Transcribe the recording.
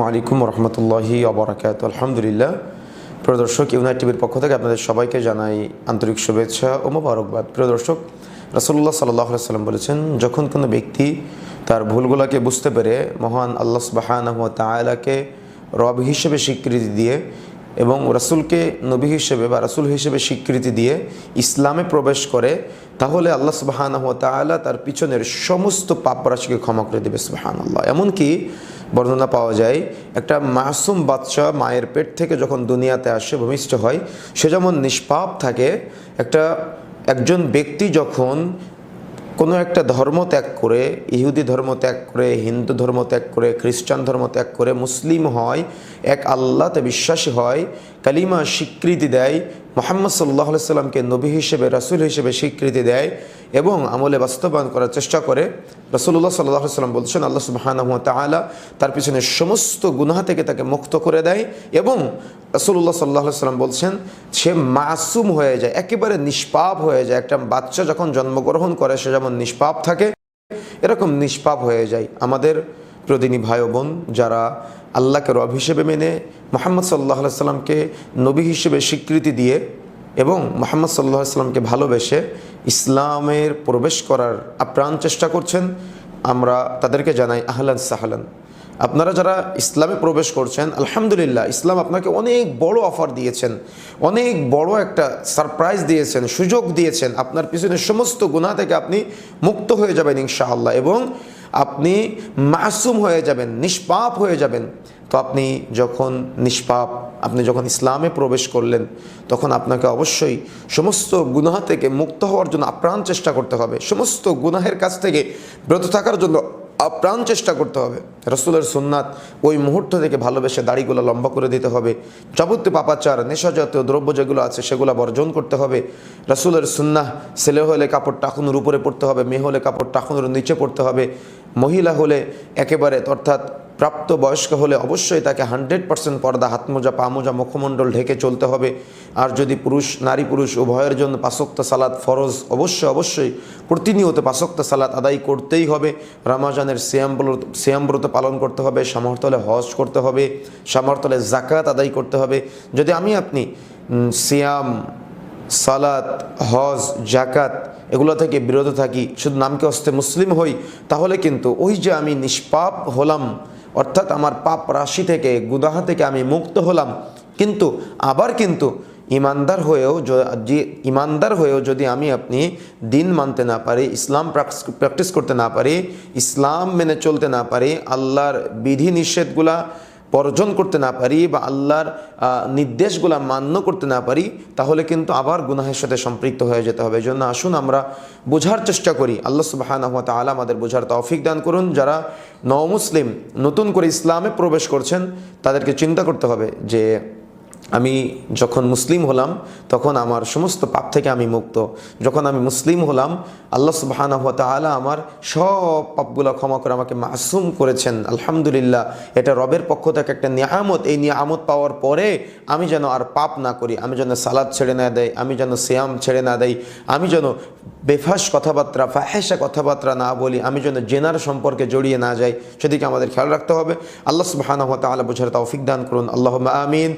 আলাইকুম রহমতুল্লাহি অবরাকাত আলহামদুলিল্লাহ। প্রিয় দর্শক, ইউনাইট টিভির পক্ষ থেকে আপনাদের সবাইকে জানাই আন্তরিক শুভেচ্ছা ও মোবারকবাদ। প্রদর্শক রাসুল্লাহ সাল্লাহ সাল্লাম বলেছেন, যখন কোনো ব্যক্তি তার ভুলগুলোকে বুঝতে পেরে মহান আল্লাহ সুবাহানহ তালাকে রব হিসেবে স্বীকৃতি দিয়ে এবং রাসুলকে নবী হিসেবে বা রাসুল হিসেবে স্বীকৃতি দিয়ে ইসলামে প্রবেশ করে, তাহলে আল্লাহ সুবাহানহ তালা তার পিছনের সমস্ত পাপ রাশিকে ক্ষমা করে দেবে সুবাহান আল্লাহ এমনকি বর্ণনা পাওয়া যায়, একটা মাসুম বাচ্চা মায়ের পেট থেকে যখন দুনিয়াতে আসে, ভূমিষ্ঠ হয়, সে যেমন নিষ্পাপ থাকে, একটা, একজন ব্যক্তি যখন কোনো একটা ধর্ম ত্যাগ করে, ইহুদি ধর্ম ত্যাগ করে, হিন্দু ধর্ম ত্যাগ করে, খ্রিস্টান ধর্ম ত্যাগ করে, মুসলিম হয়, এক আল্লাতে বিশ্বাসী হয়, কালিমা স্বীকৃতি দেয় মোহাম্মদ সাল্লাহ সাল্লামকে নবী হিসেবে, রাসুল হিসেবে স্বীকৃতি দেয় এবং আমলে বাস্তবায়ন করার চেষ্টা করে। রসুল্লাহ সাল্লাহ সাল্লাম বলছেন, আল্লাহ সুবাহানহ তালা তার পিছনে সমস্ত গুনাহ থেকে তাকে মুক্ত করে দেয়। এবং রসুল্লাহ সাল্লাহ সাল্লাম বলছেন, সে মাসুম হয়ে যায়, একেবারে নিষ্পাপ হয়ে যায়। একটা বাচ্চা যখন জন্মগ্রহণ করে, সে যেমন নিষ্পাপ থাকে, এরকম নিষ্পাপ হয়ে যায়। আমাদের প্রদিনী ভাই বোন যারা আল্লাহকে রব হিসেবে মেনে মোহাম্মদ সাল্লাহ সাল্লামকে নবী হিসেবে স্বীকৃতি দিয়ে এবং মোহাম্মদ সাল্লাহ সাল্লামকে ভালোবেসে ইসলামের প্রবেশ করার আপ্রাণ চেষ্টা করছেন, আমরা তাদেরকে জানাই আহলান সাহলান। আপনারা যারা ইসলামে প্রবেশ করছেন, আলহামদুলিল্লাহ, ইসলাম আপনাকে অনেক বড় অফার দিয়েছেন, অনেক বড় একটা সারপ্রাইজ দিয়েছেন, সুযোগ দিয়েছেন। আপনার পিছনে সমস্ত গুণা থেকে আপনি মুক্ত হয়ে যাবেন ইনশাআল্লাহ এবং আপনি মাসুম হয়ে যাবেন, নিষ্পাপ হয়ে যাবেন। তো আপনি যখন নিষ্পাপ, আপনি যখন ইসলামে প্রবেশ করলেন, তখন আপনাকে অবশ্যই সমস্ত গুনাহ থেকে মুক্ত হওয়ার জন্য আপ্রাণ চেষ্টা করতে হবে। সমস্ত গুনাহের কাছ থেকে ব্রত থাকার জন্য আপ্রাণ চেষ্টা করতে হবে। রসুলের সুন্নাত ওই মুহূর্ত থেকে ভালোবেসে দাড়িগুলো লম্বা করে দিতে হবে। যাবতীয় পাপাচার, নেশাজাতীয় দ্রব্য যেগুলো আছে, সেগুলো বর্জন করতে হবে। রসুলের সুন্নাহ, ছেলে হলে কাপড় টাকুনুর উপরে পড়তে হবে, মেয়ে হলে কাপড় টাকুনুর নিচে পড়তে হবে। মহিলা হলে একেবারে অর্থাৎ প্রাপ্ত বয়স্ক হলে অবশ্যই তাকে হান্ড্রেড পার্সেন্ট পর্দা, হাতমোজা, পামোজা, মুখমণ্ডল ঢেকে চলতে হবে। আর যদি পুরুষ, নারী পুরুষ উভয়ের জন্য পাশক্ত সালাদ ফরজ, অবশ্যই অবশ্যই প্রতিনিয়ত পাশক্ত সালাদ আদায় করতেই হবে। রামাজানের শ্যামব্রত পালন করতে হবে সামর্থলে হজ করতে হবে সামর্থলে জাকাত আদায় করতে হবে। যদি আমি আপনি সিয়াম সালাত, হজ জাকাত এগুলো থেকে বিরত থাকি। শুধু নামকে হস্তে মুসলিম হই? তাহলে কিন্তু ওই যে আমি নিষ্পাপ হলাম, অর্থাৎ আমার পাপ রাশি থেকে গুদাহা থেকে আমি মুক্ত হলাম, কিন্তু আবার কিন্তু ইমানদার হয়েও যে ইমানদার হয়েও যদি আমি আপনি দিন মানতে না পারি, ইসলাম প্র্যাকটিস করতে না পারি, ইসলাম মেনে চলতে না পারি, আল্লাহর বিধি নিষেধগুলা বর্জন করতে না পারি বা আল্লাহর নির্দেশগুলো মান্য করতে না পারি, তাহলে কিন্তু আবার গুনাহের সাথে সম্পৃক্ত হয়ে যেতে হবে। এই জন্য আসুন আমরা বোঝার চেষ্টা করি। আল্লাহ সুবাহান তালা আমাদের বোঝার তৌফিক দান করুন। যারা নমুসলিম, নতুন করে ইসলামে প্রবেশ করছেন, তাদেরকে চিন্তা করতে হবে যে আমি যখন মুসলিম হলাম, তখন আমার সমস্ত পাপ থেকে আমি মুক্ত। যখন আমি মুসলিম হলাম, আল্লাহ সুবাহানা হাত তালা আমার সব পাপগুলো ক্ষমা করে আমাকে মাসুম করেছেন। আলহামদুলিল্লাহ, এটা রবের পক্ষ থেকে একটা নিয়ামত। এই নিয়ামত পাওয়ার পরে আমি যেন আর পাপ না করি, আমি যেন সালাদ ছেড়ে না দেয় আমি যেন সিয়াম ছেড়ে না দেয় আমি যেন বেফাস কথাবার্তা ফাহেসা কথাবার্তা না বলি, আমি যেন জেনার সম্পর্কে জড়িয়ে না যাই। সেদিকে আমাদের খেয়াল রাখতে হবে। আল্লাহ সুবাহানা হাত তালা বোঝার তৌফিক দান করুন। আল্লাহ আমিন।